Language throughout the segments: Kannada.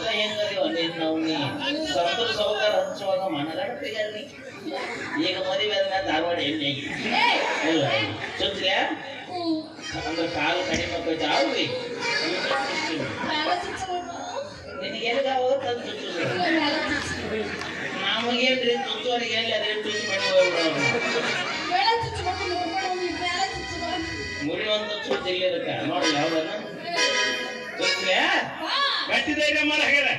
ದಿವಸ ಹೆಂಗದಿವ ನೀನ್ ನಾವು ನೀ ಸಂತರ ಸೌಕರ್ಯ ಹಂಚುವಾಗ ಮನಗಟ್ಟಿಗೆ ಈಗ ಮದುವೆ ಆದ್ಮೇಲೆ ಧಾರವಾಡ ಎಣ್ಣೆ ಚುಚ್ಚಿಲ್ಲ ಅಂದ್ರೆ ಕಾಲು ಕಡಿಮೆ ಆಕೈತೆ ಆಗ್ರಿ ನಿನಗೆ ಎಲ್ಲಿಗಾವ ತಂದು ಚುಚ್ಚುದು ನಮಗೇನ್ರಿ ಚುಚ್ಚುವರಿಗೆ ಎಲ್ಲಿ ಅದೇ ಚುಚ್ಚು ಮಾಡಿ ಮುರಿಯುವಂತ ಚುಚ್ಚು ಇಲ್ಲಿ ಇರಕ್ಕ ನೋಡಿ ಯಾವ್ದನ್ನ ಚುಚ್ಚಿಲ್ಲ ಗಟ್ಟಿ ಧೈರ್ಯ ಮಾಡ ಹಾಗಾದ್ರೆ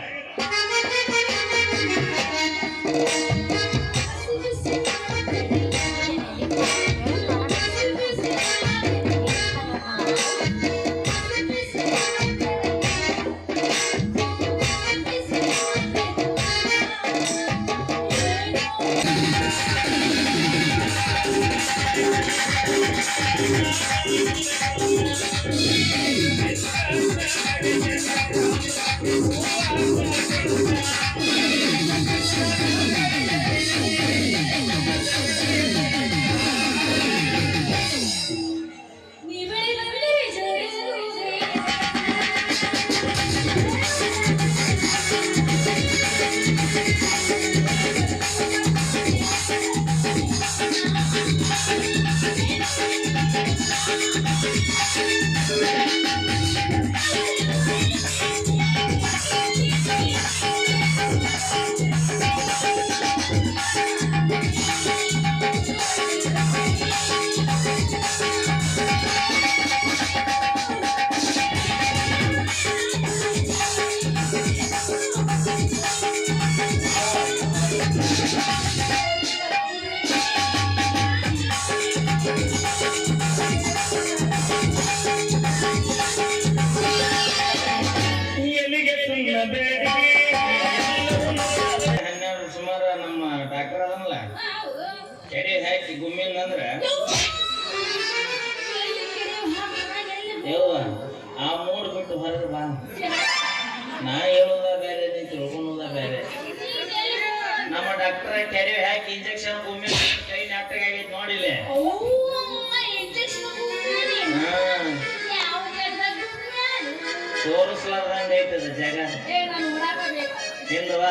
ಯವ್ವ, ಆ ಮೂಡ್ ಬಿಟ್ಟು ಹೊರಗೆ ಬಾ. ನಾ ಹೇಳೋದ ಬೇರೆ, ನೀ ತಿಳ್ಕೊಳೋದ ಬೇರೆ. ನಮ್ಮ ಡಾಕ್ಟರ್ ಕೆರೆ ಹಾಕಿ ಇಂಜೆಕ್ಷನ್ ಭೂಮಿ ಕೈ ನಾಟಕ ಆಗೈತೆ ನೋಡಿಲ್ಲ. ತೋರಿಸ್ಲಾರ್ದಂಗ ಐತದ ಜಾಗ? ಹಿಂದವ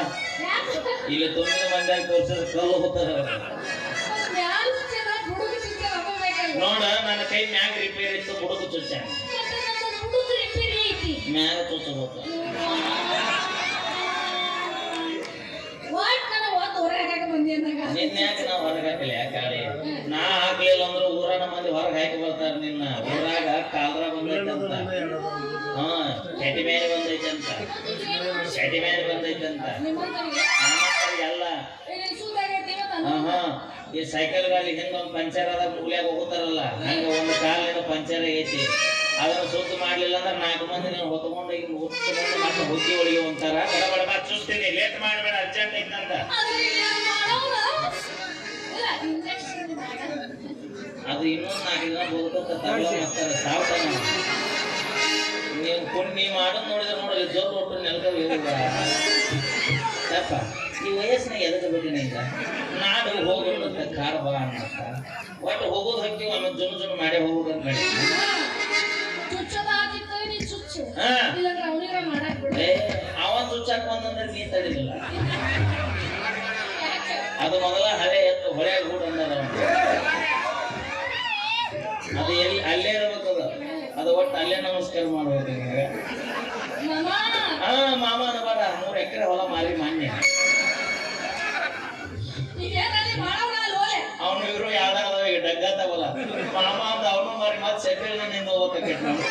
ಇಲ್ಲಿ ತುಂಬ ಮಂದಿ ತೋರ್ಸಿದ್ರೆ ಕಲ್ಲು ಹೋಗ್ತಾರ ನೋಡ ನನ್ನ ಕೈ ಮ್ಯಾಗ ರಿಪೇರ್ ಇತ್ತು ಹುಡುಗ ಚುಚ್ಚ ಮ್ಯಾಗ ಚುಚ್ಚ ನಿನ್ನ ಯಾಕೆ ನಾವು ಹೊರಗೆ ಹಾಕಲಿ ಯಾಕೆ ನಾ ಹಾಕ್ಲಿಲ್ಲ ಅಂದ್ರೆ ಊರಾನ ಮಂದಿ ಹೊರಗೆ ಹಾಕಿ ಬರ್ತಾರ ನಿನ್ನ. ಊರಾಗ ಕಾಲ್ರ ಬಂದೈತಂತ. ಹಾ ಚಟಿ ಮೇಲೆ ಬಂದೈತಂತ. ಚಟಿ ಮೇಲೆ ಬಂದೈತಂತ. ಈ ಸೈಕಲ್ ಗಾಡಿ ಒಂದು ಪಂಚರ್ ಅದ ಮೂಲ್ಯಾಗ ಹೋಗುತ್ತಾರಲ್ಲ? ಹಂಗ ಒಂದು ಕಾಲಿನ ಪಂಚರ್ ಐತಿ. ಅದನ್ನ ಸುತ್ತ ಮಾಡ್ಲಿಲ್ಲ ಅಂದ್ರೆ ನಾಲ್ಕು ಮಂದಿ ನೀವು ಹೊತ್ಕೊಂಡು ಈಗ ಹೊತ್ಕೊಂಡು ಮತ್ತೆ ಹುದ್ದಿ ಒಳಗೆ ಒಂಥರ ಬಡ ಚೂಸ್ತೀನಿ ಲೇಟ್ ಮಾಡಬೇಡ ಅರ್ಜೆಂಟ್ ಐತಂತ ಅದು ಇನ್ನೊಂದು ನಾಲ್ಕು ದಿನ ಸಾವಿರ ನೀವು. ಕೊಂಡು ನೀವು ಮಾಡೋದು ನೋಡಿದ್ರೆ ನೋಡಿದ್ರೆ ಜೋರು ಒಟ್ಟು ನೆಲಕ ಈ ವಯಸ್ಸಿನ ಎದಕ್ಕೆ ಬಿಟ್ಟಿನ ಈಗ ನಾಡು ಅಂತ ಕಾರ್ ಬಾ ಅನ್ನತ್ತ ಒಟ್ಟು ಹೋಗೋದು ಹಕ್ಕಿ ಆಮೇಲೆ ಜುನು ಜುನು ಮಾಡೇ ಹೋಗೋದು ಅಂತ ಮಾಡಿ ಅವನ್ ಚುಚ್ಚಾಕ ಬಂದಂದ್ರೆ ನೀ ತಡಿಲಿಲ್ಲ. ಅದು ಮೊದಲ ಹಳೆ ಎತ್ತು ಹೊಳೆ ಗೂಡು ಅಂದದ. ಅದು ಎಲ್ಲಿ ಅಲ್ಲೇ ಇರ್ಬೇಕದ. ಅದು ಒಟ್ಟು ಅಲ್ಲೇ ನಮಸ್ಕಾರ ಮಾಡ್ಬೇಕು ಹಾ ಮಾಮ ಅನ್ನಬಾರ ಮೂರು ಎಕರೆ ಹೊಲ ಮಾರಿ ಮಾನ್ಯ. ಡಗ್ಗತ್ತವಲ್ಲ ಮಾಮ ಅಂದ ಅವನು ಮಾರಿ ಮತ್ತೆ ಸೆಕೆಂಡ್ನಿಂದ ಓದಕ್ಕೆ ನಾವು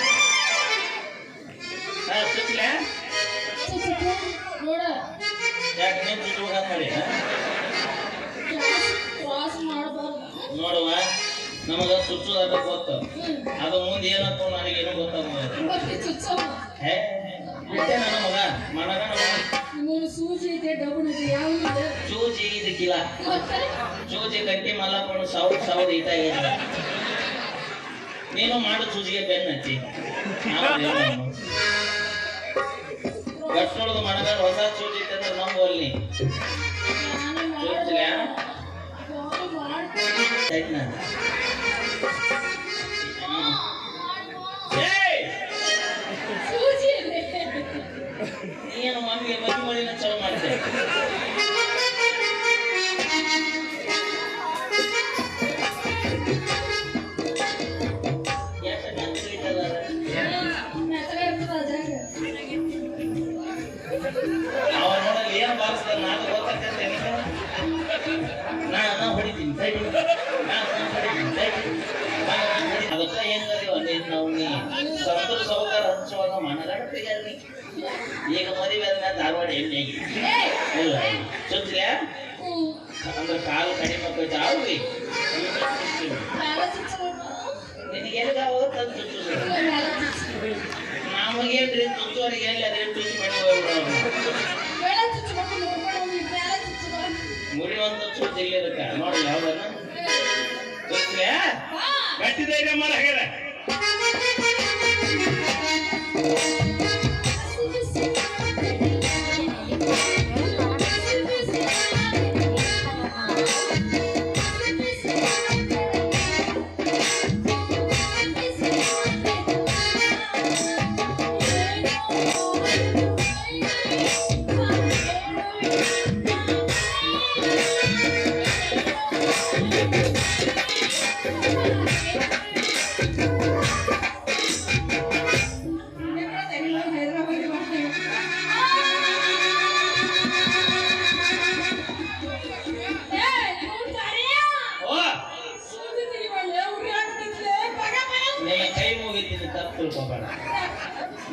ಹಾ ಸುತ್ತಲೆ ನೋಡ. ಯಾಕೆ ನೀನು ಚುಚ್ಚುವಾಗ ಮಾಡಿ ಹಾ? ಕ್ರಾಸ್ ಮಾಡಬಾರ್ದು. ನೋಡುವ. ನಮಗ ಗೊತ್ತು. ಅದು ಮುಂದೆ ಏನಪ್ಪ ನನಗೇನು ಹೇ ನನ್ನ ಮಗ ಮನಗ ನಿಮ್ಮಲ್ಲಿ ಸೂಜಿ ಇದೆ ಡಬ್ಬು ಇದೆ ಯಾವ ಇದೆ? ಕಿಲ. ಸೂಜಿ ಕಟ್ಟಿ ಮಲ್ಲಪ್ಪನು ಸಾವಿರ ಸಾವಿರ ಇದೆ. ನೀನು ಮಾಡು ಸೂಜಿಗೆ ಬೆನ್ನ ಹಚ್ಚಿ. ಗಟ್ಟೊಳದು ಮನದ ಹೊಸ ಸೂಜಿ ಇತ್ತಂದ್ರೆ ನಂಬಲ್ಲಿ ನಾನು ಚೂಚಿಗೆ ಮಾಡ್ತೀನಿ ಮಮ್ಮಿಗೆ ಮದುವೆ ಮಾಡಿನ ಚಲೋ ಮಾಡ್ತೇವೆ ಏನು ಬಾರಿಸ್ತಾನೆ ನಾನು? ನಾ ಹೊಡಿತೀನಿ. ಧಾರವಾಡ ಎಣ್ಣೆ ಚುಚ್ಚಿಲ್ಲ ಅಂದ್ರೆ ಕಾಲು ಕಡಿಮೆ ಆಗೋಯ್ತು ಅವ್ರಿ ಮ್ಯಾಲ ಚುಚ್ಚಬೇಕು ನಿನಗೆ ಎಲ್ಲಿಗೆ ಹೋಗುತ್ತೆ ಅದು ಚುಚ್ಚುದು. ಮ್ಯಾಲ ಚುಚ್ಚಬೇಕು ನಮಗೇನ್ರಿ ಚುಚ್ಚುವರಿಗೆ ಎಲ್ಲಿ ಅದೇ ಚುಚ್ಚು ಮಾಡಿ ಒಂದು ಚುಚ್ಚು ಇಲ್ಲಿ ಇದಕ್ಕೆ ನೋಡಿ ಯಾವ್ದನ್ನ ಚುಚ್ಚಿಲ್ಲ ಮರ ಗಟ್ಟಿ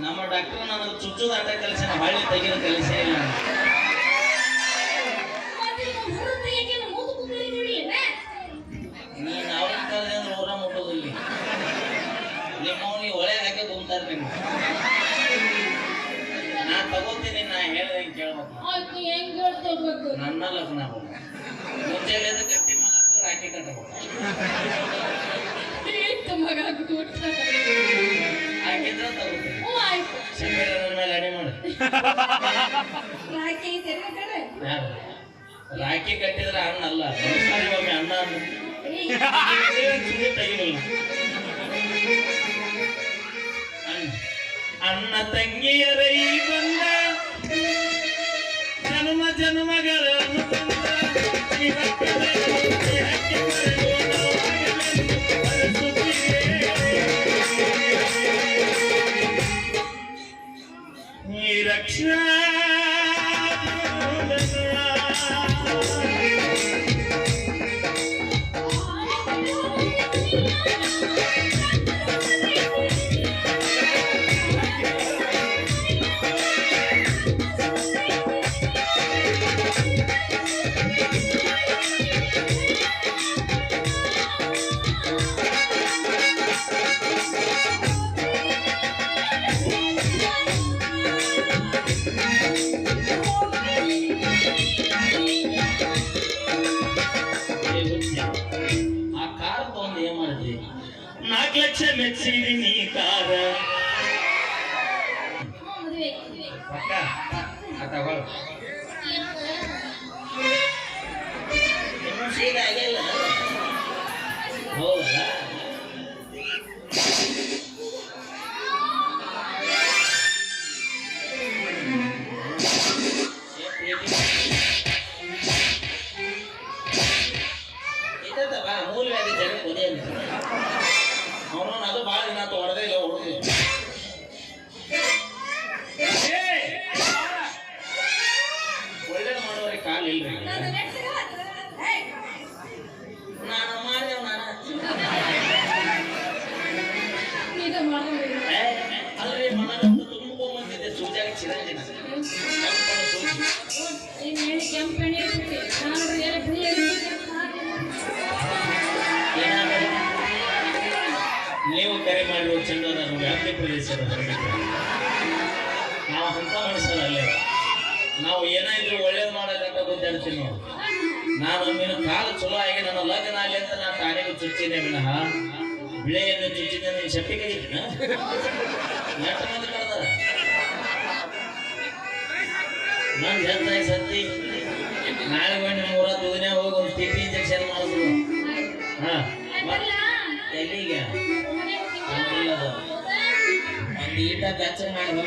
ನಮ್ಮ ಡಾಕ್ಟರ್ ನಾನು ಚುಚ್ಚುದಾಟ ಕಲಿಸ್ಯಾನ ಹಳ್ಳಿ ತೆಗೆದ ಕಲಿಸೇ ಇಲ್ಲ. ನೀನು ಅವ್ರ ಕಲ್ದೆ ಅಂದ್ರೆ ಊರ ಮುಟ್ಟೋದಿಲ್ಲ. ನಿಮ್ಮವ್ ನೀವು ಒಳ್ಳೆ ಹಾಕಿ ತುಂಬ್ತಾರೆ ನಿಮ್ಗೆ. ನಾ ತಗೋತೀನಿ, ನಾ ಹೇಳ್ದಂಗೆ ಕೇಳ್ಬೇಕು. ನನ್ನ ಲಗ್ನ ಎದ್ದು ಗಟ್ಟಿ ಮಲಗಬೇಕು ರಾಕಿ ಕಟ್ಟಬೇಕು ಹಾಕಿದ್ರೆ ಯಾರು ರಾಖಿ ಕಟ್ಟಿದ್ರೆ ಅಣ್ಣ ಅಲ್ಲ. ಒಮ್ಮೆ ತೆಗಿಲಿಲ್ಲ ಅಣ್ಣ ಅಣ್ಣ ತಂಗಿಯರ ನಾಲ್ಕು ಲಕ್ಷ ಮೆಚ್ಚಿದಿ ನೀ ಕಾರ ಪಕ್ಕ ಆ ತಗೊಳ್ಳ ಒಳ್ಳೇದು ಮಾಡೋರಿಗೆ ಕಾಲು ಇಲ್ರಿ ನಾನು ಏ, ಅಲ್ರಿ ಮನಗಂತೂ ತುಂಬ್ಕೊಂಬಂದಿದ್ದೆ ಸೂಜಾಗ ಚಿರಂಜಿನ ಕೆಂಪಣಿ ಏನಾದರೂ ನೀವು ಕರೆ ಮಾಡಿರುವ ಚೆಂಡು ನಾನು ವ್ಯಾಪ್ತಿ ಪ್ರದೇಶದ ನಾವು ಅಂತ ಮನುಷ್ಯರಲ್ಲೇ ನಾವು ಏನಾದ್ರೂ ಒಳ್ಳೇದು ಮಾಡೋದಂತ ಗುದ್ದಾಡ್ತೀವಿ ನಾವು ನಾನು ನಿನ್ನ ಕಾಲು ಚಲೋ ಆಗಿ ನನ್ನ ಲಗ್ನ ಆಗಲಿ ಅಂತ ನಾನು ತಾರಿಗೆ ಚುಚ್ಚಿದೆ ವಿನಃ. ಬಿಳೆಯನ್ನು ಚುಚ್ಚಿದೆ ನೀನು ಶಕ್ತಿ ಇಟ್ಟಿನ ನೆಟ್ಟ ಮಂದಿ ಕಳೆದಾರ ನಾನು ಹೇಳ್ತಾಯಿ ಸತ್ತಿ? ನಾಳೆ ಬಂದು ಮೂರ ದುಗನೆ ಹೋಗಿ ಒಂದು ಟಿಪಿ ಇಂಜೆಕ್ಷನ್ ಮಾಡಿದ್ರು ಹಾ? ಎಲ್ಲಿಗೆ? ಒಂದು ಈಟ ಕಚ್ಚ ಮಾಡಿ